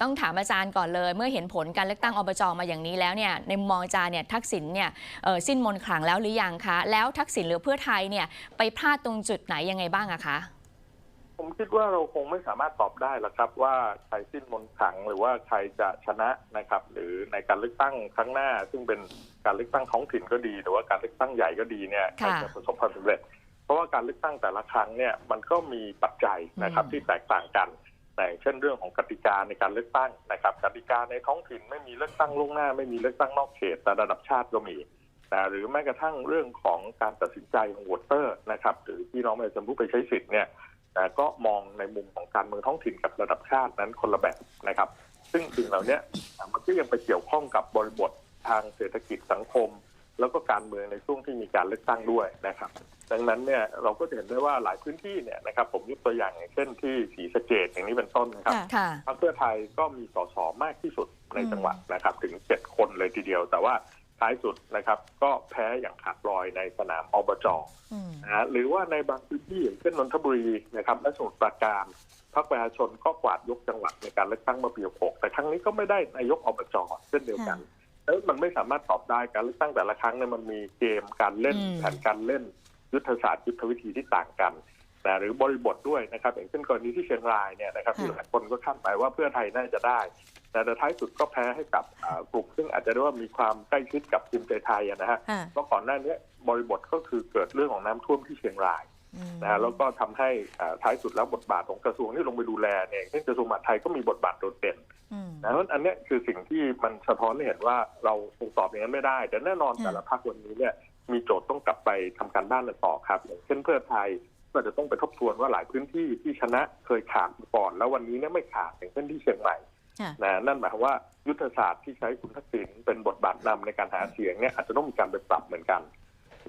ต้องถามอาจารย์ก่อนเลย เมื่อเห็นผลการเลือกตั้งอบจมาอย่างนี้แล้วเนี่ยในมุมมองอาจารย์เนี่ยทักษิณเนี่ยเอ่อสิ้นมนต์ขลังแล้วหรือยังคะ แล้วทักษิณหรือเพื่อไทยเนี่ยไปพลาดตรงจุดไหนยังไงบ้างอะคะ ผมคิดว่าเราคงไม่สามารถตอบได้หรอกครับ ว่าใครสิ้นมนต์ขลังหรือว่าใครจะชนะนะครับ หรือในการเลือกตั้งครั้งหน้า ซึ่งเป็นการเลือกตั้งท้องถิ่นก็ดี หรือว่าการเลือกตั้งใหญ่ก็ดีเนี่ยใครค่ะจะประสบความสำเร็จ เพราะว่าการเลือกตั้งแต่ละครั้งเนี่ยมันก็มีปัจจัยนะครับอืมที่แตกต่างกัน อย่างเช่นเรื่องของกติกาในการเลือกตั้งนะครับกติกาในท้องถิ่นไม่มีเลือกตั้งล่วงหน้า ไม่มีเลือกตั้งนอกเขตแต่ระดับชาติก็มีนะหรือแม้กระทั่งเรื่องของการตัดสินใจของวอเตอร์นะครับหรือพี่น้องประชาชนผู้ไปใช้สิทธิ์เนี่ยแต่ก็มองในมุมของการเมืองท้องถิ่นกับระดับชาตินั้นคนละแบบนะครับ ซึ่งสิ่งเหล่านี้มันก็ยังไปเกี่ยวข้องกับบริบททางเศรษฐกิจสังคม แล้วก็การเมืองในช่วงที่มีการเลือกตั้งด้วยนะครับ ดังนั้นเนี่ยเราก็จะเห็นได้ว่าหลายพื้นที่เนี่ยนะครับผมยกตัวอย่างอย่างเช่นที่ศรีสะเกดอย่างนี้เป็นต้นนะครับค่ะค่ะพรรคเพื่อไทยก็มีสสมากที่สุดในจังหวัดนะครับ ถึงเจ็ดคนเลยทีเดียว แต่ว่าท้ายสุดนะครับก็แพ้อย่างขาดลอยในสนามอบจอืมนะฮะหรือว่าในบางพื้นที่อย่างเช่นนนทบุรีนะครับและสมุทรปราการพรรคประชาชนก็กวาดยกจังหวัดในการเลือกตั้งเมื่อปี66แต่ครั้งนี้ก็ไม่ได้นายกอบจเช่นเดียวกัน แล้วมันไม่สามารถตอบได้การเลือกตั้งแต่ละครั้งเนี่ยมันมีเกมการเล่นอืมแผนการเล่น ยุทธศาสตร์ยุทธวิธีที่ต่างกันนะหรือบริบทด้วยนะครับ อย่างเช่นกรณีที่เชียงรายเนี่ยนะครับที่หลายคนก็คาดหมายว่าเพื่อไทยน่าจะได้ แต่ในท้ายสุดก็แพ้ให้กับอ่ากลุ่มซึ่งอาจจะเรียกว่ามีความใกล้ชิดกับภูมิใจไทยอะนะฮะค่ะเพราะก่อนหน้านี้บริบทก็คือเกิดเรื่องของน้ำท่วมที่เชียงรายอืม นะฮะแล้วก็ทำให้อ่าท้ายสุดแล้วบทบาทของกระทรวงที่ลงไปดูแลเนี่ยอย่างเช่นกระทรวงมหาดไทยก็มีบทบาทโดดเด่นอืมนะเพราะฉะนั้นอันเนี้ยคือสิ่งที่มันสะท้อนให้เห็นว่าเราคงตอบอย่างนั้นไม่ได้ แต่แน่นอนค่ะแต่ละพรรควันนี้เนี่ยมีโจทย์ต้องกลับไปทำการบ้านกันต่อครับอย่างเช่นเพื่อไทยก็จะต้องไปทบทวนว่าหลายพื้นที่ที่ชนะเคยขาดมาก่อน แล้ววันนี้เนี่ยไม่ขาดอย่างเช่นที่เชียงใหม่ค่ะนะนั่นหมายความว่ายุทธศาสตร์ที่ใช้คุณทักษิณเป็นบทบาทนำในการหาเสียงเนี่ยอาจจะต้องมีการไปปรับเหมือนกัน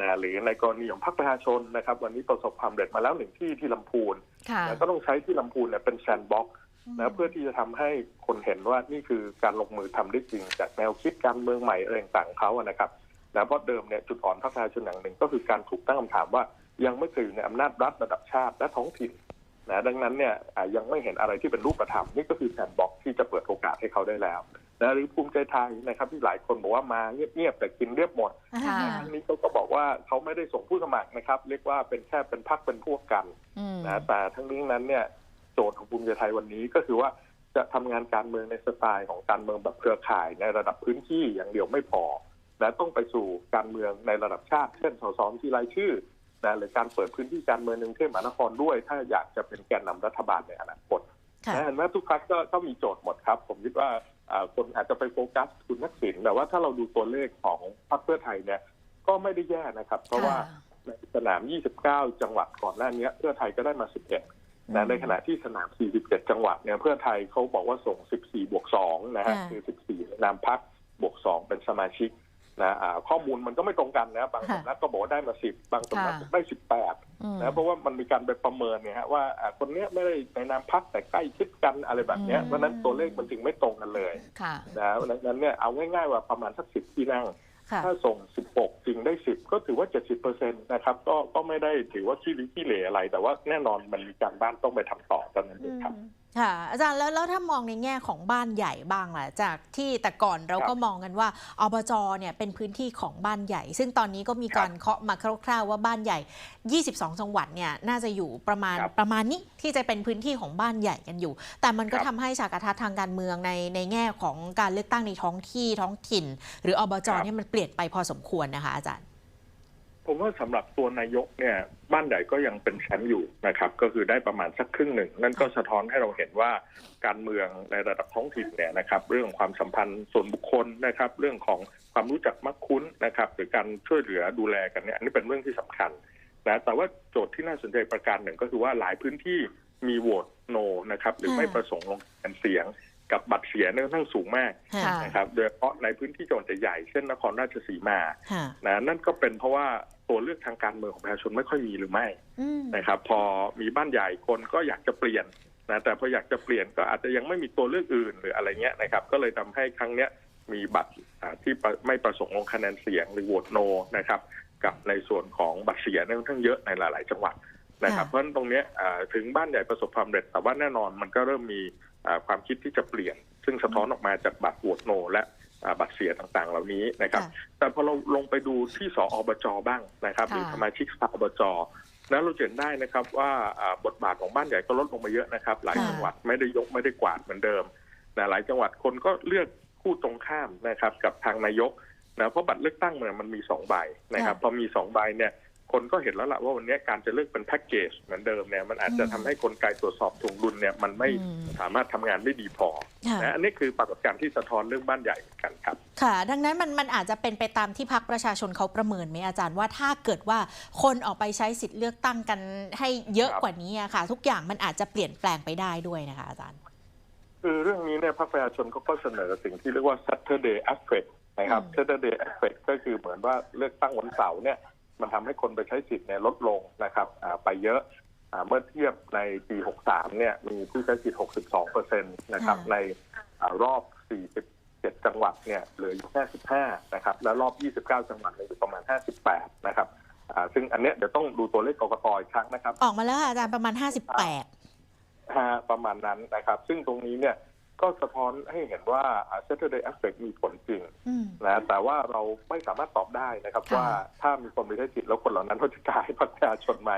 นะหรือในกรณีของพรรคประชาชนนะครับ วันนี้ประสบความสำเร็จมาแล้วหนึ่งที่ที่ลำพูนค่ะนะก็ต้องใช้ที่ลำพูนเนี่ยเป็นแซนด์บ็อกซ์นะเพื่อที่จะทำให้คนเห็นว่านี่คือการลงมือทำได้จริง จากแนวคิดการเมืองใหม่อะไรต่างๆของเขาอะนะครับนะเพราะเดิมเนี่ยจุดอ่อนพรรคประชาชนอย่างหนึ่งก็คือการถูกตั้งคำถามว่ายังไม่เคยอยู่ในอำนาจรัฐระดับชาติและท้องถิ่นนะดังนั้นเนี่ยอ่ายังไม่เห็นอะไรที่เป็นรูปธรรมนี่ก็คือแซนด์บ็อกซ์ที่จะเปิดโอกาสให้เขาได้แล้ว นะหรือภูมิใจไทยนะครับที่หลายคนบอกว่ามาเงียบๆแต่กินเรียบหมดค่ะครั้งนี้เขาก็บอกว่าเขาไม่ได้ส่งผู้สมัครนะครับ เรียกว่าเป็นแค่เป็นพักเป็นพวกกันอืมนะแต่ทั้งนี้ทั้งนั้นเนี่ยโจทย์ของภูมิใจไทยวันนี้ก็คือว่าจะทำงานการเมืองในสไตล์ของการเมืองแบบเครือข่ายในระดับพื้นที่อย่างเดียวไม่พอ และต้องไปสู่การเมืองในระดับชาติ เช่นสสที่รายชื่อนะหรือการเปิดพื้นที่การเมืองในกรุงเทพมหานครด้วย ถ้าอยากจะเป็นแกนนำรัฐบาลในอนาคตค่ะนะเห็นไหมทุกพรรคก็ก็มีโจทย์หมดครับ ผมคิดว่าอ่า คนอาจจะไปโฟกัสคุณทักษิณแต่ว่าถ้าเราดูตัวเลขของพรรคเพื่อไทยเนี่ย ก็ไม่ได้แย่นะครับ เพราะว่าในสนาม 29 จังหวัดก่อนหน้านี้เพื่อไทยก็ได้มา 11นะในขณะที่สนาม 47 จังหวัดเนี่ยเพื่อไทยเขาบอกว่าส่ง 14 บวก 2 นะฮะค่ะคือ 14ในนามพักบวก 2 เป็นสมาชิก นะอ่าข้อมูลมันก็ไม่ตรงกันนะบางค่ะสำนักก็บอกว่าได้มา10บางสำนักค่ะได้อืม18นะเพราะว่ามันมีการไปประเมินเนี่ยฮะว่าอ่าคนเนี้ยไม่ได้ในนามพักแต่ใกล้ชิดกันอะไรแบบเนี้ยอืมเพราะฉะนั้นตัวเลขมันจึงไม่ตรงกันเลยค่ะนะดังนั้นเนี่ยเอาง่ายๆว่าประมาณสัก10ที่นั่งค่ะถ้าส่ง 16 จริงได้ 10 ก็ถือว่า 70เปอร์เซ็นต์นะครับ ก็ก็ไม่ได้ถือว่าขี้ลิ้ขี้เหร่อะไร แต่ว่าแน่นอนมันมีการบ้านต้องไปทำต่อตอนนั้นเองครับค่ะอาจารย์แล้วแล้วถ้ามองในแง่ของบ้านใหญ่บ้างล่ะจากที่แต่ก่อนเราก็มองกันว่าอบจเนี่ยเป็นพื้นที่ของบ้านใหญ่ ซึ่งตอนนี้ก็มีการเคาะมาคร่าวๆว่าบ้านใหญ่ 22 จังหวัดเนี่ยน่าจะอยู่ประมาณครับประมาณนี้ที่จะเป็นพื้นที่ของบ้านใหญ่กันอยู่ แต่มันก็ครับทำให้ฉากทัศน์ทางการเมืองในในแง่ของการเลือกตั้งในท้องที่ท้องถิ่น หรืออบจครับ เนี่ยมันเปลี่ยนไปพอสมควรนะคะอาจารย์ ผมว่าสำหรับตัวนายกเนี่ยบ้านใหญ่ก็ยังเป็นแชมป์อยู่นะครับ ก็คือได้ประมาณสักครึ่งหนึ่ง นั่นก็สะท้อนให้เราเห็นว่าการเมืองในระดับท้องถิ่นเนี่ยนะครับ เรื่องความสัมพันธ์ส่วนบุคคลนะครับ เรื่องของความรู้จักมักคุ้นนะครับ หรือการช่วยเหลือดูแลกันเนี่ยอันนี้เป็นเรื่องที่สำคัญนะแต่ว่าโจทย์ที่น่าสนใจประการหนึ่งก็คือว่าหลายพื้นที่มีโหวตโนนะครับ หรือไม่ค่ะประสงค์ลงคะแนนเสียงกับบัตรเสียเนี่ยค่อนข้างสูงมากค่ะนะครับ โดยเฉพาะในพื้นที่จังหวัดใหญ่ๆเช่นนครราชสีมาค่ะนะนั่นก็เป็นเพราะว่า ตัวเลือกทางการเมืองของประชาชนไม่ค่อยมีหรือไม่อืมนะครับ พอมีบ้านใหญ่คนก็อยากจะเปลี่ยนนะแต่พออยากจะเปลี่ยนก็อาจจะยังไม่มีตัวเลือกอื่นหรืออะไรเงี้ยนะครับ ก็เลยทำให้ครั้งเนี้ยมีบัตรอ่าที่ประไม่ประสงค์ลงคะแนนเสียงหรือโหวตโนนะครับ กับในส่วนของบัตรเสียเนี่ยค่อนข้างเยอะในหลาย ๆ จังหวัดนะครับค่ะเพราะฉะนั้นตรงเนี้ยอ่าถึงบ้านใหญ่ประสบความสำเร็จแต่ว่าแน่นอนมันก็เริ่มมีอ่าความคิดที่จะเปลี่ยนท้อนออกมาจากบัตรโหวตโน และอ่า บัตรเสียต่างๆ เหล่านี้นะครับค่ะแต่พอเราลงไปดูที่สอบจบ้างนะครับค่ะหรือสมาชิกสภาอบจนั้นเราจะเห็นได้นะครับว่าอ่าบทบาทของบ้านใหญ่ก็ลดลงมาเยอะนะครับ หลายค่ะจังหวัดไม่ได้ยกไม่ได้กวาดเหมือนเดิมนะหลายจังหวัดคนก็เลือกคู่ตรงข้ามนะครับ กับทางนายกนะเพราะบัตรเลือกตั้งเนี่ยมันมีสองใบนะครับพอมีสองใบเนี่ย คนก็เห็นแล้วล่ะว่าวันนี้การจะเลือกเป็นแพ็กเกจเหมือนเดิมเนี่ยมันอาจจะทำให้กลไกตรวจสอบถ่วงดุลเนี่ยมันไม่อืมสามารถทำงานได้ดีพอค่ะนะอันนี้คือปรากฏการณ์ที่สะท้อนเรื่องบ้านใหญ่เหมือนกันครับ ค่ะ ดังนั้นมันมันอาจจะเป็นไปตามที่พักประชาชนเขาประเมินไหมอาจารย์ว่าถ้าเกิดว่าคนออกไปใช้สิทธิ์เลือกตั้งกันให้เยอะครับกว่านี้อะค่ะ ทุกอย่างมันอาจจะเปลี่ยนแปลงไปได้ด้วยนะคะอาจารย์ คือเรื่องนี้เนี่ยพรรคประชาชนเขาก็เสนอสิ่งที่เรียกว่า Saturday Effect นะครับอืม Saturday Effect ก็คือเหมือนว่าเลือกตั้งวันเสาร์เนี่ย มันทำให้คนไปใช้สิทธิ์เนี่ยลดลงนะครับอ่าไปเยอะอ่าเมื่อเทียบในปี 63 เนี่ยมีผู้ใช้สิทธิ์ 62เปอร์เซ็นต์นะครับในอ่ารอบ 47 จังหวัดเนี่ยเหลืออยู่แค่ 15 นะครับ แล้วรอบ 29 จังหวัดเนี่ยอยู่ประมาณ 58 นะครับอ่าซึ่งอันเนี้ยเดี๋ยวต้องดูตัวเลขกกตอีกครั้งนะครับ ออกมาแล้วค่ะอาจารย์ประมาณ 58ฮะประมาณนั้นนะครับ ซึ่งตรงนี้เนี่ยก็สะท้อนให้เห็นว่าอ่า Saturday Effect มีผลจริงอืม นะแต่ว่าเราไม่สามารถตอบได้นะครับค่ะว่าถ้ามีคนไปใช้สิทธิ์แล้วคนเหล่านั้นเขาจะกลายเป็นประชาชนไหม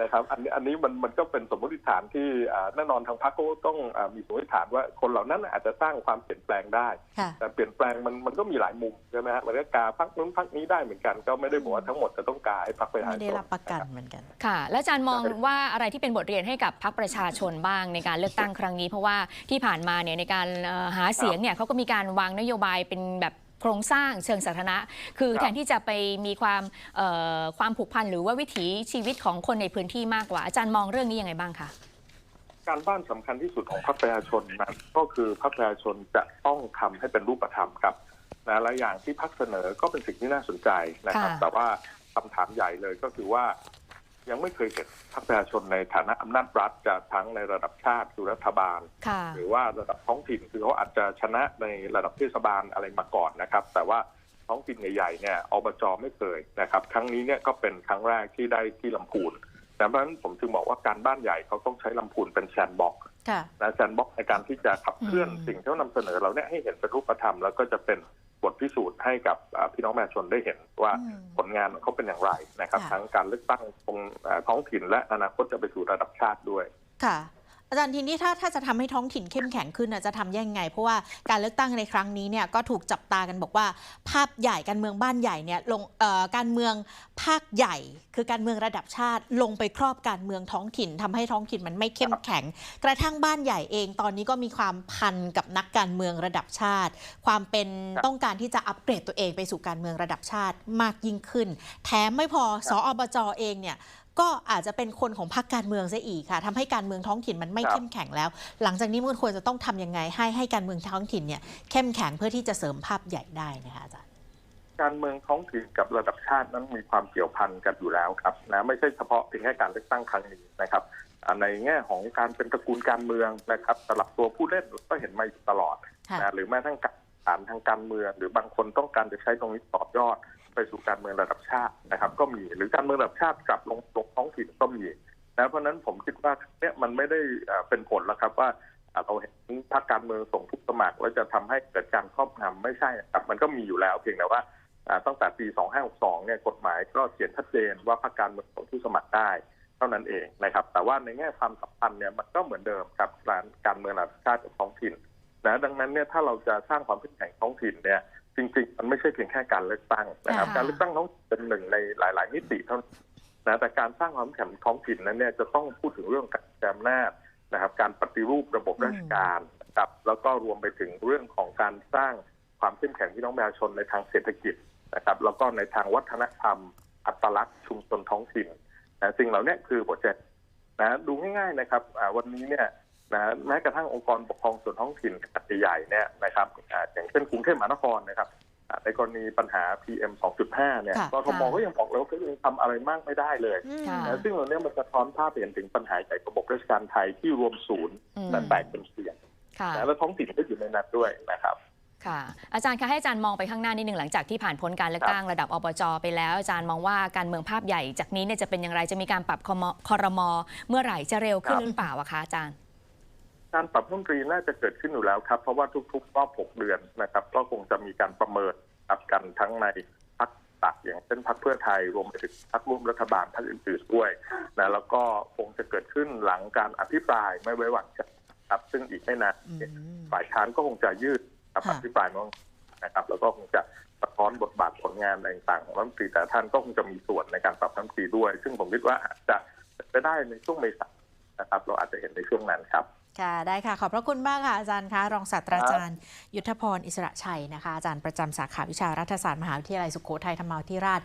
นะครับ อันนี้อันนี้มันมันก็เป็นสมมติฐานที่อ่าแน่นอนทางพรรคก็ต้องอามีสมมติฐานว่าคนเหล่านั้นอาจจะสร้างความเปลี่ยนแปลงได้ค่ะแต่เปลี่ยนแปลงมันมันก็มีหลายมุมใช่ไหมฮะมันก็กาพรรคนู้นพรรคนี้ได้เหมือนกันก็ไม่ได้บอกว่าทั้งหมดจะต้องกาให้พรรคประชาชไม่นได้รับประกันเหมือนกันค่ะ แล้วอาจารย์มองว่าอะไรที่เป็นบทเรียนให้กับพรรคประชาชนบ้างในการเลือกตั้งครั้งนี้ เพราะว่าที่ผ่านมาเนี่ยในการเอ่อหาเสียงเนี่ยเขาก็มีการวางนโยบายเป็นแบบ โครงสร้างเชิงสาธารณะ คือครับแทนที่จะไปมีความเอ่อความผูกพันหรือว่าวิถีชีวิตของคนในพื้นที่มากกว่า อาจารย์มองเรื่องนี้ยังไงบ้างคะการบ้านสำคัญที่สุดของพรรคประชาชนนั้นก็คือพรรคประชาชนจะต้องทำให้เป็นรูปธรรมครับนะและอย่างที่พรรคเสนอก็เป็นสิ่งที่น่าสนใจนะครับค่ะแต่ว่าคำถามใหญ่เลยก็คือว่า ยังไม่เคยเห็นพรรคประชาชนในฐานะอำนาจรัฐจะทั้งในระดับชาติคือรัฐบาลค่ะหรือว่าระดับท้องถิ่นคือเขาอาจจะชนะในระดับเทศบาลอะไรมาก่อนนะครับ แต่ว่าท้องถิ่นใหญ่ๆเนี่ยอบจไม่เคยนะครับ ครั้งนี้เนี่ยก็เป็นครั้งแรกที่ได้ที่ลำพูนดังนั้นผมจึงบอกว่าการบ้านใหญ่เขาต้องใช้ลำพูนเป็นแซนด์บ็อกซ์ค่ะนะแซนด์บ็อกซ์ในการที่จะขับเคลื่อนอืมสิ่งที่เขานำเสนอเราเนี่ยให้เห็นเป็นรูปธรรมแล้วก็จะเป็น บทพิสูจน์ให้กับอ่าพี่น้องประชาชนได้เห็นว่าอืมผลงานของเขาเป็นอย่างไรนะครับค่ะทั้งการเลือกตั้งตรงอ่าท้องถิ่นและอนาคตจะไปสู่ระดับชาติด้วยค่ะ อาจารย์ทีนี้ถ้าถ้าจะทำให้ท้องถิ่นเข้มแข็งขึ้นน่ะจะทำยังไง เพราะว่าการเลือกตั้งในครั้งนี้เนี่ยก็ถูกจับตากันบอกว่า ภาพใหญ่การเมืองบ้านใหญ่เนี่ยลงเอ่อการเมืองภาคใหญ่ คือการเมืองระดับชาติ ลงไปครอบการเมืองท้องถิ่นทำให้ท้องถิ่นมันไม่เข้มแข็ง กระทั่งบ้านใหญ่เอง ตอนนี้ก็มีความพันกับนักการเมืองระดับชาติ ความเป็นครับต้องการที่จะอัปเกรดตัวเองไปสู่การเมืองระดับชาติมากยิ่งขึ้น แถมไม่พอสออบจเองเนี่ย ก็อาจจะเป็นคนของพรรคการเมืองซะอีกค่ะทำให้การเมืองท้องถิ่นมันไม่ครับเข้มแข็งแล้ว หลังจากนี้มันควรจะต้องทำยังไงให้ให้การเมืองท้องถิ่นเนี่ยเข้มแข็งเพื่อที่จะเสริมภาพใหญ่ได้นะคะอาจารย์การเมืองท้องถิ่นกับระดับชาตินั้นมีความเกี่ยวพันกันอยู่แล้วครับนะไม่ใช่เฉพาะเพียงแค่การเลือกตั้งครั้งนี้นะครับอ่าในแง่ของการเป็นตระกูลการเมืองนะครับสลับตัวผู้เล่นก็เห็นมาอยู่ตลอดค่ะนะหรือแม้ทั้งการฐานทางการเมือง หรือบางคนต้องการจะใช้ตรงนี้ต่อยอด ไปสู่การเมืองระดับชาตินะครับ ก็มีหรือการเมืองระดับชาติกลับลงลงท้องถิ่นก็มีนะเพราะนั้นผมคิดว่าเนี่ยมันไม่ได้เป็นผลแล้วครับว่าเราเห็นพรรคการเมืองส่งผู้สมัครแล้วจะทำให้เกิดการครอบงำไม่ใช่ครับมันก็มีอยู่แล้วเพียงแต่ว่าตั้งแต่ปี 2562 เนี่ยกฎหมายก็เขียนชัดเจนว่าพรรคการเมืองของผู้สมัครได้เท่านั้นเองนะครับ แต่ว่าในแง่ความสัมพันธ์เนี่ยมันก็เหมือนเดิมกับการการเมืองระดับชาติกับท้องถิ่นนะดังนั้นเนี่ยถ้าเราจะสร้างความเข้มแข็งท้องถิ่นเนี่ย จริง ๆ มันไม่ใช่เพียงแค่การเลือกตั้งนะครับค่ะการเลือกตั้งท้องถิ่นเป็นหนึ่งในหลาย ๆ มิติเท่านั้นนะแต่การสร้างความเข้มแข็งท้องถิ่นนั้นเนี่ยจะต้องพูดถึงเรื่องการแจมนาจนะครับ การปฏิรูประบบราชการนะครับแล้วก็รวมไปถึงเรื่องของการสร้างความเข้มแข็งพี่น้องประชาชนในทางเศรษฐกิจนะครับ แล้วก็ในทางวัฒนธรรม อัตลักษณ์ชุมชนท้องถิ่นนะสิ่งเหล่านี้คือหัวใจนะดูง่าย ๆ นะครับอ่าวันนี้เนี่ย นะแม้กระทั่งองค์กรปกครองส่วนท้องถิ่นขนาดใหญ่ๆเนี่ยนะครับอ่าอย่างเช่นกรุงเทพมหานครนะครับอ่าในกรณีปัญหา PM 2.5 เนี่ยค่ะกทมก็ยังบอกเลยว่าก็ยังทำอะไรมากไม่ได้เลยอืมค่ะนะซึ่งเราเนี้ยมันสะท้อนภาพเห็นถึงปัญหาใหญ่ระบบราชการไทยที่รวมศูนย์อืมและแตกเป็นเสียงค่ะนะและท้องถิ่นก็อยู่ในนั้นด้วยนะครับค่ะอาจารย์คะให้อาจารย์มองไปข้างหน้านิดหนึ่งหลังจากที่ผ่านพ้นการเลือกตั้งระดับอบจไปแล้ว อาจารย์มองว่าการเมืองภาพใหญ่จากนี้เนี่ยจะเป็นอย่างไรจะมีการปรับคมคอรมอเมื่อไหร่จะเร็วขึ้นครับหรือเปล่าอะคะอาจารย์ การปรับรัฐมนตรีน่าจะเกิดขึ้นอยู่แล้วครับ เพราะว่าทุกๆรอบ 6 เดือนนะครับ ก็คงจะมีการประเมินครับกันทั้งในพรรคตักอย่างเช่นพรรคเพื่อไทยรวมไปถึงพรรคร่วมรัฐบาลพรรคอื่นๆด้วยนะแล้วก็คงจะเกิดขึ้นหลังการอภิปรายไม่ไว้วางใจครับซึ่งอีกไม่นานอืมฝ่ายค้านก็คงจะยืดครับค่ะอภิปรายมั่งนะครับแล้วก็คงจะสะท้อนบทบาทผลงานต่างๆของรัฐมนตรีแต่ท่านก็คงจะมีส่วนในการปรับรัฐมนตรีด้วย ซึ่งผมคิดว่าอาจจะเป็นไปได้ในช่วงเมษายนนะครับ เราอาจจะเห็นในช่วงนั้นครับ ค่ะ ได้ค่ะ ขอบพระคุณมากค่ะอาจารย์คะรองศาสตราจารย์ ยุทธพรอิสระชัยนะคะ อาจารย์ประจำสาขาวิชารัฐศาสตร์มหาวิทยาลัยสุโขทัยธรรมาธิราช